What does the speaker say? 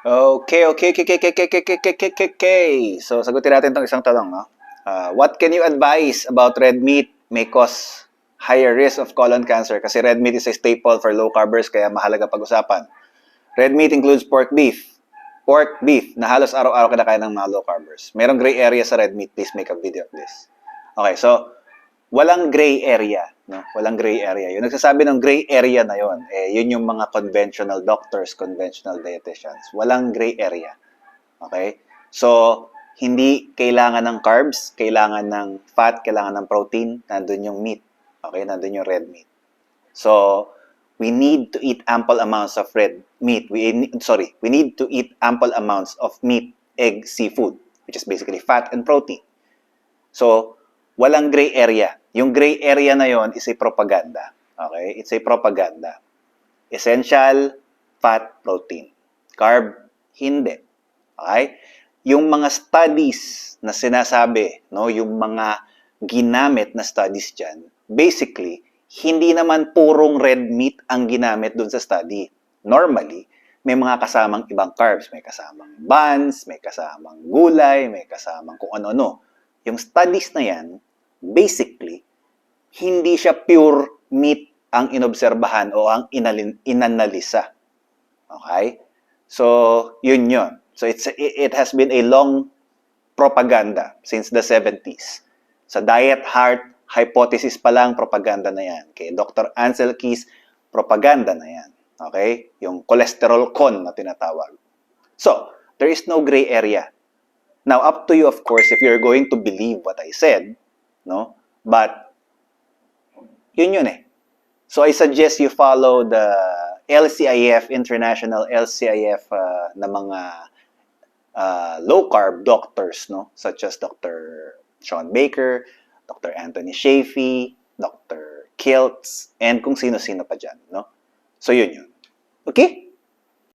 Okay, okay, okay, okay, okay, okay, okay, okay, okay, okay. So, sagutin natin itong isang tanong, no? Uh, what can you advise about red meat may cause higher risk of colon cancer? Kasi red meat is a staple for low carbers, kaya mahalaga pag-usapan. Red meat includes pork beef. Pork beef na halos araw-araw kinakain ng mga low carbers. Merong gray area sa red meat. Please make a video of this. Okay, so, walang gray area. No? Walang gray area. Yung nagsasabi ng gray area na yon, eh, yun yung mga conventional doctors, conventional dietitians. Walang gray area. Okay? So, hindi kailangan ng carbs, kailangan ng fat, kailangan ng protein, nandun yung meat. Okay? Nandun yung red meat. So, we need to eat ample amounts of red meat. We sorry, we need to eat ample amounts of meat, egg, seafood, which is basically fat and protein. So, walang gray area. Yung gray area na yon is a propaganda. Okay? It's a propaganda. Essential, fat, protein. Carb, hindi. Okay? Yung mga studies na sinasabi, no, yung mga ginamit na studies dyan, basically, hindi naman purong red meat ang ginamit dun sa study. Normally, may mga kasamang ibang carbs. May kasamang buns, may kasamang gulay, may kasamang kung ano-ano. Yung studies na yan, basically, hindi siya pure meat ang inobserbahan o ang inalin, inanalisa. Okay? So, yun yun. So, it's, it has been a long propaganda since the 70s. Sa diet heart hypothesis pa lang, propaganda na yan. Kay Dr. Ansel Keys, propaganda na yan. Okay? Yung cholesterol con na tinatawag. So, there is no gray area. Now, up to you, of course, if you're going to believe what I said, no? But, yun yun eh. So, I suggest you follow the LCIF, International LCIF uh, na mga uh, low-carb doctors, no? Such as Dr. Sean Baker, Dr. Anthony Shafee, Dr. Kiltz, and kung sino-sino pa dyan, no? So, yun yun. Okay?